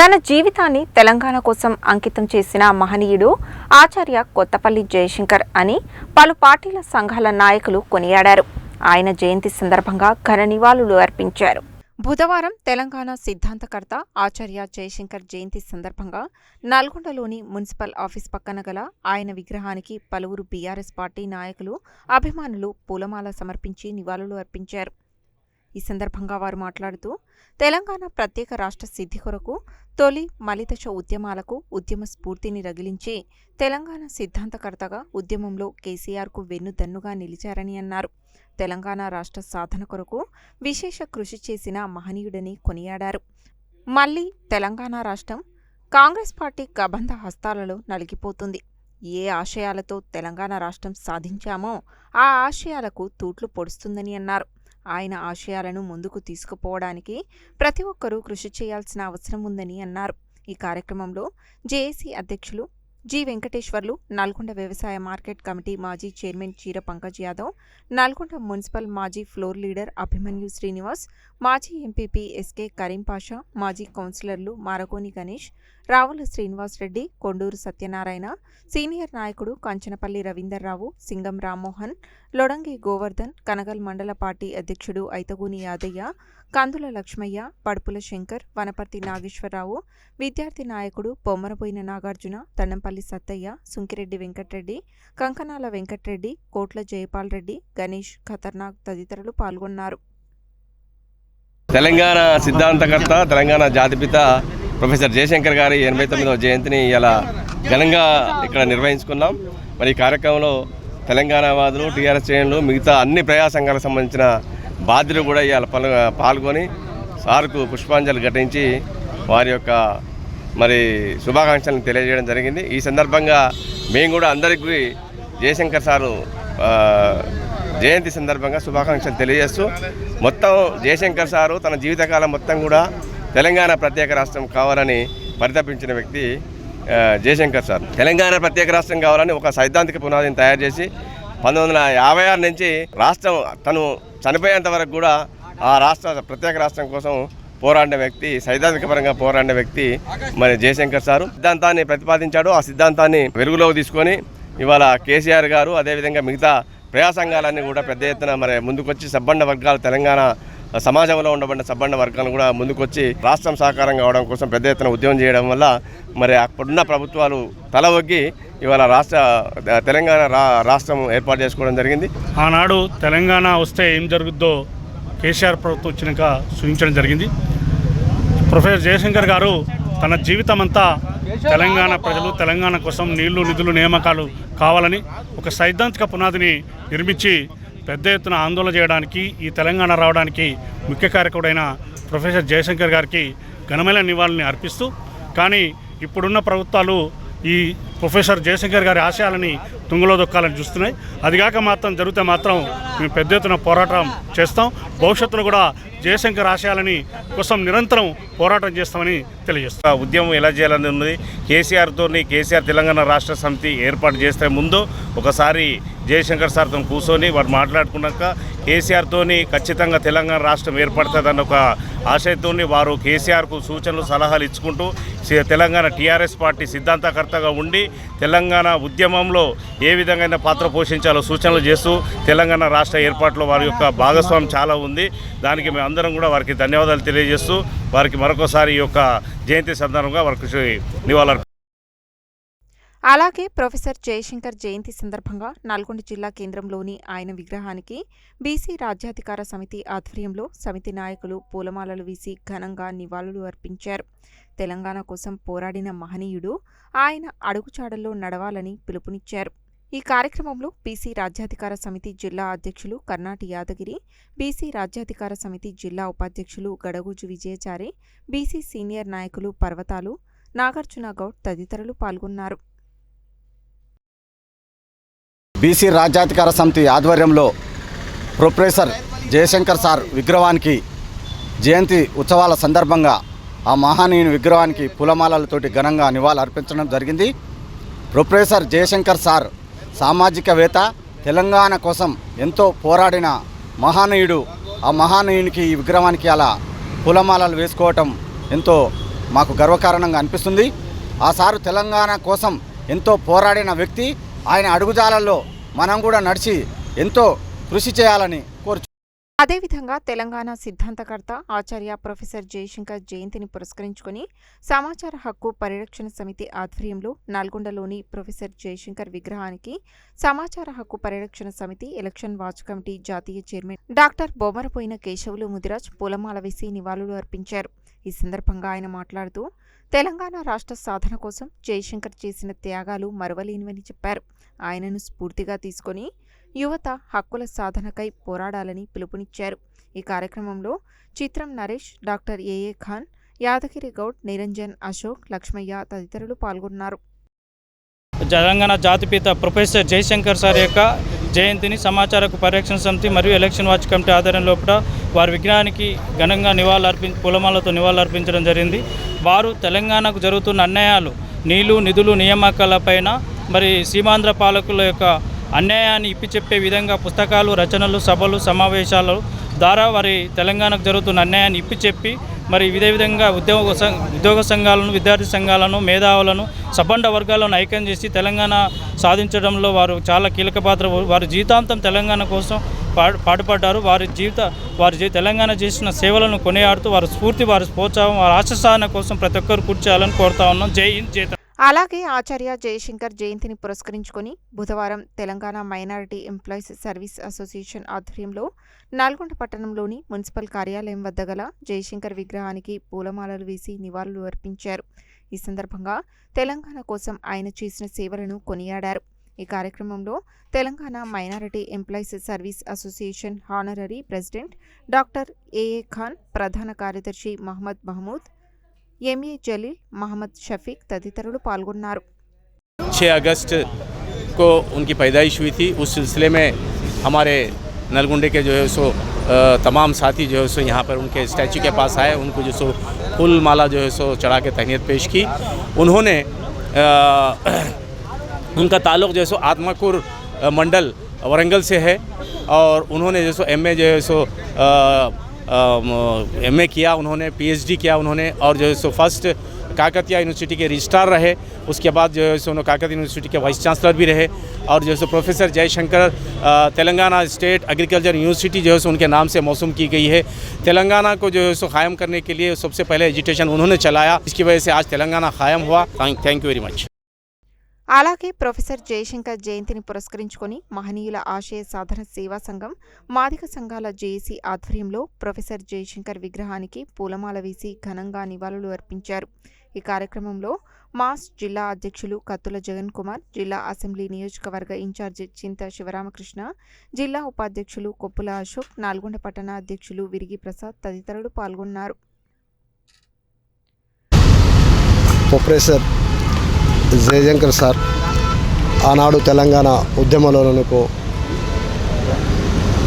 తన జీవితాన్ని తెలంగాణ కోసం అంకితం చేసిన మహనీయుడు ఆచార్య కొత్తపల్లి జయశంకర్ అని పలు పార్టీల సంఘాల నాయకులు కొనియాడారు. ఆయన జయంతి సందర్భంగా ఘన నివాళులు అర్పించారు. బుధవారం తెలంగాణ సిద్ధాంతకర్త ఆచార్య జయశంకర్ జయంతి సందర్భంగా నల్గొండలోని మున్సిపల్ ఆఫీస్ పక్కన గల ఆయన విగ్రహానికి పలువురు బీఆర్ఎస్ పార్టీ నాయకులు అభిమానులు పూలమాల సమర్పించి నివాళులు అర్పించారు. ఈ సందర్భంగా వారు మాట్లాడుతూ తెలంగాణ ప్రత్యేక రాష్ట్ర సిద్ధి కొరకు తొలి మలిదశ ఉద్యమాలకు ఉద్యమ స్ఫూర్తిని రగిలించి తెలంగాణ సిద్ధాంతకర్తగా ఉద్యమంలో కేసీఆర్కు వెన్నుదన్నుగా నిలిచారని అన్నారు. తెలంగాణ రాష్ట్ర సాధన కొరకు విశేష కృషి చేసిన మహనీయుడని కొనియాడారు. మళ్ళీ తెలంగాణ రాష్ట్రం కాంగ్రెస్ పార్టీ కబంధ హస్తాలలో నలిగిపోతుంది. ఏ ఆశయాలతో తెలంగాణ రాష్ట్రం సాధించామో ఆ ఆశయాలకు తూట్లు పొడుస్తుందని అన్నారు. ఆయన ఆశయాలను ముందుకు తీసుకుపోవడానికి ప్రతి ఒక్కరూ కృషి చేయాల్సిన అవసరం ఉందని అన్నారు. ఈ కార్యక్రమంలో జేఏసీ అధ్యక్షులు జి వెంకటేశ్వర్లు నల్గొండ వ్యవసాయ మార్కెట్ కమిటీ మాజీ చైర్మన్ చీర పంకజ్ యాదవ్ నల్గొండ మున్సిపల్ మాజీ ఫ్లోర్ లీడర్ అభిమన్యు శ్రీనివాస్ మాజీ ఎంపీపీ ఎస్కే కరీం పాషా మాజీ కౌన్సిలర్లు మారకోని గణేష్ రావుల శ్రీనివాస్ రెడ్డి కొండూరు సత్యనారాయణ సీనియర్ నాయకుడు కంచనపల్లి రవీందర్రావు సింగం రామ్మోహన్ లొడంగి గోవర్ధన్ కనగల్ మండల పార్టీ అధ్యక్షుడు ఐతగూని యాదయ్య కందుల లక్ష్మయ్య పడుపుల శంకర్ వనపర్తి నాగేశ్వరరావు విద్యార్థి నాయకుడు పొమ్మరపోయిన నాగార్జున తండంపల్లి సత్తయ్య సుంకిరెడ్డి వెంకట్రెడ్డి కంకనాల వెంకట్రెడ్డి కోట్ల జయపాల్ రెడ్డి గణేష్ ఖతర్నాక్ తదితరులు పాల్గొన్నారు. తెలంగాణ సిద్ధాంతకర్త తెలంగాణ జాతిపిత ప్రొఫెసర్ జయశంకర్ గారి ఎనభై తొమ్మిదవ జయంతిని ఇలా ఘనంగా ఇక్కడ నిర్వహించుకున్నాం. మరి ఈ కార్యక్రమంలో తెలంగాణ వాదులు టీఆర్ఎస్ శ్రేణులు మిగతా అన్ని ప్రజా సంఘాలకు సంబంధించిన బాధ్యులు కూడా ఇవాళ పాల్గొ పాల్గొని సార్కు పుష్పాంజలి ఘటించి వారి యొక్క మరి శుభాకాంక్షలను తెలియజేయడం జరిగింది. ఈ సందర్భంగా మేము కూడా అందరికీ జయశంకర్ సారు జయంతి సందర్భంగా శుభాకాంక్షలు తెలియజేస్తూ మొత్తం జయశంకర్ సారు తన జీవితకాలం మొత్తం కూడా తెలంగాణ ప్రత్యేక రాష్ట్రం కావాలని పరితపించిన వ్యక్తి జయశంకర్ సార్. తెలంగాణ ప్రత్యేక రాష్ట్రం కావాలని ఒక సైద్ధాంతిక పునాదిని తయారు చేసి పంతొమ్మిది వందల యాభై ఆరు నుంచి రాష్ట్రం తను చనిపోయేంత వరకు కూడా ఆ రాష్ట్ర ప్రత్యేక రాష్ట్రం కోసం పోరాడిన వ్యక్తి సైద్ధాంతిక పరంగా పోరాడిన వ్యక్తి మరి జయశంకర్ సారు. సిద్ధాంతాన్ని ప్రతిపాదించాడు. ఆ సిద్ధాంతాన్ని వెలుగులోకి తీసుకొని ఇవాళ కేసీఆర్ గారు అదేవిధంగా మిగతా ప్రజా సంఘాలన్నీ కూడా పెద్ద ఎత్తున మరి ముందుకొచ్చి సబ్బండ వర్గాలు తెలంగాణ సమాజంలో ఉండబడిన సబ్బండ వర్గాలు కూడా ముందుకొచ్చి రాష్ట్రం సహకారం కావడం కోసం పెద్ద ఎత్తున ఉద్యమం చేయడం వల్ల మరి అప్పుడున్న ప్రభుత్వాలు తల ఒగ్గి ఇవాళ రాష్ట్ర తెలంగాణ రా రాష్ట్రం ఏర్పాటు చేసుకోవడం జరిగింది. ఆనాడు తెలంగాణ వస్తే ఏం జరుగుద్దో కేసీఆర్ ప్రభుత్వం వచ్చినాక సూచించడం జరిగింది. ప్రొఫెసర్ జయశంకర్ గారు తన జీవితం అంతా తెలంగాణ ప్రజలు తెలంగాణ కోసం నీళ్ళు నిధులు నియామకాలు కావాలని ఒక సైద్ధాంతిక పునాదిని నిర్మించి పెద్ద ఎత్తున ఆందోళన చేయడానికి ఈ తెలంగాణ రావడానికి ముఖ్య కార్యకుడైన ప్రొఫెసర్ జయశంకర్ గారికి ఘనమైన నివాళిని అర్పిస్తూ కానీ ఇప్పుడున్న ప్రభుత్వాలు ఈ ప్రొఫెసర్ జయశంకర్ గారి ఆశయాలని తుంగలో దొక్కాలని చూస్తున్నాయి. అదిగాక మాత్రం జరిగితే మాత్రం మేము పెద్ద ఎత్తున పోరాటం చేస్తాం. భవిష్యత్తులో కూడా జయశంకర్ ఆశయాలని కోసం నిరంతరం పోరాటం చేస్తామని తెలియజేస్తాం. ఉద్యమం ఎలా చేయాలని ఉన్నది. కేసీఆర్తో కేసీఆర్ తెలంగాణ రాష్ట్ర సమితి ఏర్పాటు చేస్తే ముందు ఒకసారి జయశంకర్ సార్తో కూర్చొని వారు మాట్లాడుకున్నాక కేసీఆర్తోని ఖచ్చితంగా తెలంగాణ రాష్ట్రం ఏర్పడుతుందన్న ఒక ఆశయంతో వారు కేసీఆర్కు సూచనలు సలహాలు ఇచ్చుకుంటూ తెలంగాణ టీఆర్ఎస్ పార్టీ సిద్ధాంతకర్తగా ఉండి తెలంగాణ ఉద్యమంలో ఏ విధంగా పాత్ర పోషించాలో సూచనలు చేస్తూ తెలంగాణ రాష్ట్ర ఏర్పాటులో వారి యొక్క భాగస్వామ్యం చాలా ఉంది. దానికి మేము అందరం కూడా వారికి ధన్యవాదాలు తెలియజేస్తూ వారికి మరొకసారి ఈ యొక్క జయంతి సందర్భంగా వారికి నివాళులు అలాగే ప్రొఫెసర్ జయశంకర్ జయంతి సందర్భంగా నల్గొండ జిల్లా కేంద్రంలోని ఆయన విగ్రహానికి బీసీ రాజ్యాధికార సమితి ఆధ్వర్యంలో సమితి నాయకులు పూలమాలలు వీసి ఘనంగా నివాళులు అర్పించారు. తెలంగాణ కోసం పోరాడిన మహనీయుడు ఆయన అడుగుచాడల్లో నడవాలని పిలుపునిచ్చారు. ఈ కార్యక్రమంలో బీసీ రాజ్యాధికార సమితి జిల్లా అధ్యక్షులు కర్ణాటి యాదగిరి బీసీ రాజ్యాధికార సమితి జిల్లా ఉపాధ్యక్షులు గడగూజు విజయచారి బీసీ సీనియర్ నాయకులు పర్వతాలు నాగార్జున గౌడ్ తదితరులు పాల్గొన్నారు. బీసీ రాజ్యాధికార సమితి ఆధ్వర్యంలో ప్రొఫెసర్ జయశంకర్ సార్ విగ్రహానికి జయంతి ఉత్సవాల సందర్భంగా ఆ మహానీయుని విగ్రహానికి పూలమాలలతోటి ఘనంగా నివాళులు అర్పించడం జరిగింది. ప్రొఫెసర్ జయశంకర్ సార్ సామాజికవేత్త తెలంగాణ కోసం ఎంతో పోరాడిన మహానీయుడు ఆ మహానీయునికి ఈ విగ్రహానికి అలా పూలమాలలు వేసుకోవటం ఎంతో మాకు గర్వకారణంగా అనిపిస్తుంది. ఆ సారు తెలంగాణ కోసం ఎంతో పోరాడిన వ్యక్తి ఆయన అడుగుజాలల్లో మనం కూడా నడిచి ఎంతో కృషి చేయాలని కోరు అదేవిధంగా తెలంగాణ సిద్ధాంతకర్త ఆచార్య ప్రొఫెసర్ జయశంకర్ జయంతిని పురస్కరించుకుని సమాచార హక్కు పరిరక్షణ సమితి ఆధ్వర్యంలో నల్గొండలోని ప్రొఫెసర్ జయశంకర్ విగ్రహానికి సమాచార హక్కు పరిరక్షణ సమితి ఎలక్షన్ వాచ్ కమిటీ జాతీయ చైర్మన్ డాక్టర్ బొమ్మరపోయిన కేశవులు ముదిరాజ్ పూలమాల వేసి నివాళులు అర్పించారు. ఈ సందర్భంగా ఆయన మాట్లాడుతూ తెలంగాణ రాష్ట్ర సాధన కోసం జయశంకర్ చేసిన త్యాగాలు మరవలేనివని చెప్పారు. ఆయనను స్ఫూర్తిగా తీసుకొని యువత హక్కుల సాధనకై పోరాడాలని పిలుపునిచ్చారు. ఈ కార్యక్రమంలో చిత్రం నరేష్ డాక్టర్ ఏఏ ఖాన్ యాదగిరి గౌడ్ నిరంజన్ అశోక్ లక్ష్మయ్య తదితరులు పాల్గొన్నారు. తెలంగాణ జాతిపిత ప్రొఫెసర్ జయశంకర్ సార్ యొక్క జయంతిని సమాచారకు పరిరక్షణ సమితి మరియు ఎలక్షన్ వాచ్ కమిటీ ఆధ్వర్యం లోపల వారి విగ్రహానికి ఘనంగా నివాళులర్పి పూలమాలతో నివాళులర్పించడం జరిగింది. వారు తెలంగాణకు జరుగుతున్న అన్యాయాలు నీళ్ళు నిధులు నియామకాలపైన మరి సీమాంధ్ర పాలకుల యొక్క అన్యాయాన్ని ఇప్పి చెప్పే విధంగా పుస్తకాలు రచనలు సభలు సమావేశాలు ద్వారా వారి తెలంగాణకు జరుగుతున్న అన్యాయాన్ని ఇప్పి చెప్పి మరి ఇదే విధంగా ఉద్యోగ సం- ఉద్యోగ సంఘాలను విద్యార్థి సంఘాలను మేధావులను సబండ వర్గాలను ఐక్యం చేసి తెలంగాణ సాధించడంలో వారు చాలా కీలక పాత్ర వారి జీవితాంతం తెలంగాణ కోసం పా- పాటుపడ్డారు. వారి జీవిత వారి తెలంగాణ చేసిన సేవలను కొనియాడుతూ వారి స్ఫూర్తి వారి ప్రోత్సాహం వారి ఆశ సాధన కోసం ప్రతి ఒక్కరు కూర్చోాలని కోరుతా ఉన్నాం. జై హింద్ జై అలాగే ఆచార్య జయశంకర్ జయంతిని పురస్కరించుకొని బుధవారం Telangana minority employees service association ఆధ్వర్యంలో నల్గొండ పట్టణంలోని మున్సిపల్ కార్యాలయం వద్ద గల జయశంకర్ విగ్రహానికి పూలమాలలు వేసి నివాళులు అర్పించారు. ఈ సందర్భంగా తెలంగాణ కోసం ఆయన చేసిన సేవలను కొనియాడారు. ఈ కార్యక్రమంలో Telangana minority employees service association honorary president doctor AA Khan ప్రధాన కార్యదర్శి మహమ్మద్ మహమూద్ ఎంఏ జలీల్ మహమ్మద్ షఫీక్ తదితరులు పాల్గొన్నారు 6 अगस्त को उनकी पैदाइश हुई थी उस सिलसिले में हमारे नलगुंडे के जो है सो अ, तमाम साथी जो है सो यहाँ पर उनके स्टैचू के पास आए उनको जो सो फूल माला जो है सो चढ़ा के तहनीत पेश की उन्होंने अ, उनका ताल्लुक़ जो है सो आत्माकुर अ, मंडल वरंगल से है और उन्होंने जो सो एम जो है सो एम किया उन्होंने पीएचडी किया उन्होंने, और जो है सो फ़र्स्ट काकतिया यूनिवर्सिटी के रजिस्ट्रार रहे। उसके बाद जो है सो उन्होंने काकतिया यूनिवर्सिटी के वाइस चांसलर भी रहे, और जो है सो professor Jayashankar Telangana state agriculture university जो है सो उनके नाम से मौसम की गई है। तेलंगाना को जो है सो कायम करने के लिए सबसे पहले एजुटेशन उन्होंने चलाया। इसकी वजह से आज तेलंगाना कायम हुआ। थैंक यू वेरी मच అలాగే ప్రొఫెసర్ జయశంకర్ జయంతిని పురస్కరించుకొని మహనీయుల ఆశయ సాధన సేవా సంఘం మాదిక సంఘాల జేఏసీ ఆధ్వర్యంలో ప్రొఫెసర్ జయశంకర్ విగ్రహానికి పూలమాల వేసి ఘనంగా నివాళులు అర్పించారు. ఈ కార్యక్రమంలో మాస్ జిల్లా అధ్యక్షులు కత్తుల జగన్ కుమార్ జిల్లా అసెంబ్లీ నియోజకవర్గ ఇన్ఛార్జి చింత శివరామకృష్ణ జిల్లా ఉపాధ్యక్షులు కొప్పుల అశోక్ నల్గొండ పట్టణ అధ్యక్షులు విరిగి ప్రసాద్ తదితరులు పాల్గొన్నారు. ప్రొఫెసర్ జయశంకర్ సార్ ఆనాడు తెలంగాణ ఉద్యమంలోనకు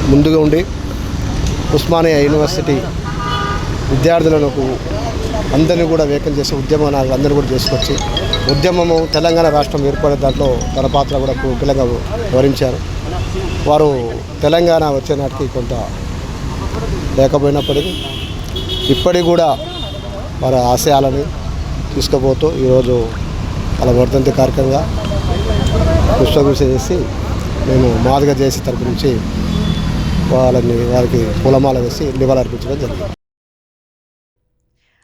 ముందుగా ఉండి ఉస్మానియా యూనివర్సిటీ విద్యార్థులకు అందరినీ కూడా వేకం చేసి ఉద్యమం అందరూ కూడా చేసుకొచ్చి ఉద్యమము తెలంగాణ రాష్ట్రం ఏర్పడే దాంట్లో తన పాత్ర కూడా కీలకంగా వివరించారు వారు తెలంగాణ వచ్చే నాటికి కొంత లేకపోయినప్పటికీ ఇప్పటికి కూడా వారి ఆశయాలని తీసుకుపోతూ ఈరోజు వాళ్ళ వర్ధంతి కార్యక్రమంగా పుష్పగుచ్చ చేసి మేము మాదిగా చేసి తరపు నుంచి వాళ్ళని వారికి పూలమాల వేసి నివాళులర్పించడం జరిగింది.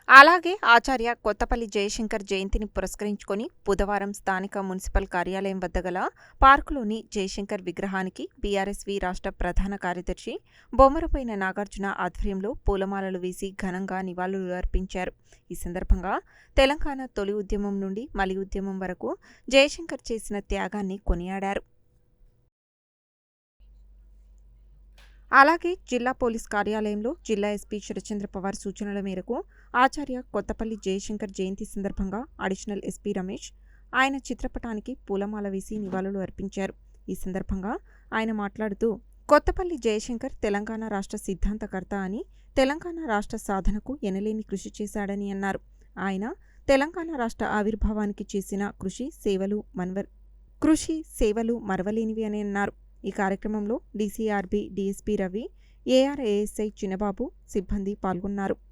అలాగే ఆచార్య కొత్తపల్లి జయశంకర్ జయంతిని పురస్కరించుకొని బుధవారం స్థానిక మున్సిపల్ కార్యాలయం వద్ద గల పార్కులోని జయశంకర్ విగ్రహానికి బీఆర్ఎస్వి రాష్ట్ర ప్రధాన కార్యదర్శి బొమ్మరపోయిన నాగార్జున ఆధ్వర్యంలో పూలమాలలు వేసి ఘనంగా నివాళులు అర్పించారు. ఈ సందర్భంగా తెలంగాణ తొలి ఉద్యమం నుండి మలి ఉద్యమం వరకు జయశంకర్ చేసిన త్యాగాన్ని కొనియాడారు. అలాగే జిల్లా పోలీస్ కార్యాలయంలో జిల్లా ఎస్పీ శరచంద్ర పవార్ సూచనల మేరకు ఆచార్య కొత్తపల్లి జయశంకర్ జయంతి సందర్భంగా అడిషనల్ ఎస్పీ రమేష్ ఆయన చిత్రపటానికి పూలమాల వేసి నివాళులు అర్పించారు. ఈ సందర్భంగా ఆయన మాట్లాడుతూ కొత్తపల్లి జయశంకర్ తెలంగాణ రాష్ట్ర సిద్ధాంతకర్త అని తెలంగాణ రాష్ట్ర సాధనకు ఎనలేని కృషి చేశాడని అన్నారు. ఆయన తెలంగాణ రాష్ట్ర ఆవిర్భావానికి చేసిన కృషి సేవలు మన్వర్ కృషి సేవలు మరవలేనివి అని అన్నారు. ఈ కార్యక్రమంలో DCRB DSP Ravi AR ASI Chinnababu సిబ్బంది పాల్గొన్నారు.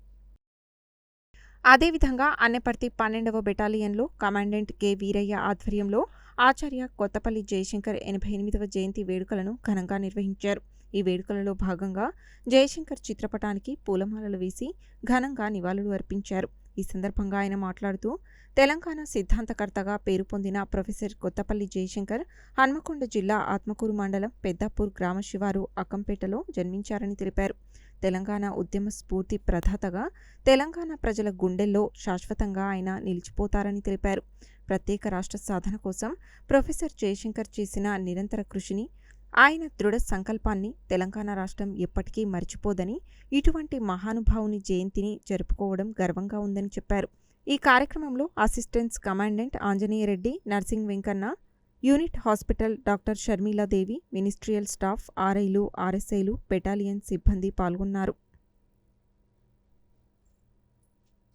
అదేవిధంగా అన్నపర్తి పన్నెండవ బెటాలియన్లో కమాండెంట్ కె. వీరయ్య ఆధ్వర్యంలో ఆచార్య కొత్తపల్లి జయశంకర్ ఎనభై ఎనిమిదవ జయంతి వేడుకలను ఘనంగా నిర్వహించారు. ఈ వేడుకలలో భాగంగా జయశంకర్ చిత్రపటానికి పూలమాలలు వేసి ఘనంగా నివాళులు అర్పించారు. ఈ సందర్భంగా ఆయన మాట్లాడుతూ తెలంగాణ సిద్ధాంతకర్తగా పేరు పొందిన ప్రొఫెసర్ కొత్తపల్లి జయశంకర్ హన్మకొండ జిల్లా ఆత్మకూరు మండలం పెద్దాపూర్ గ్రామ శివారు అక్కంపేటలో జన్మించారని తెలిపారు. తెలంగాణ ఉద్యమ స్ఫూర్తి ప్రధాతగా తెలంగాణ ప్రజల గుండెల్లో శాశ్వతంగా ఆయన నిలిచిపోతారని తెలిపారు. ప్రత్యేక రాష్ట్ర సాధన కోసం ప్రొఫెసర్ జయశంకర్ చేసిన నిరంతర కృషిని ఆయన దృఢ సంకల్పాన్ని తెలంగాణ రాష్ట్రం ఎప్పటికీ మర్చిపోదని ఇటువంటి మహానుభావుని జయంతిని జరుపుకోవడం గర్వంగా ఉందని చెప్పారు. ఈ కార్యక్రమంలో assistants commandant Anjaneyareddy Narsing Venkanna unit hospital doctor Sharmiladevi ministerial staff ఆర్ఐలు ఆర్ఎస్ఐలు బెటాలియన్ సిబ్బంది పాల్గొన్నారు.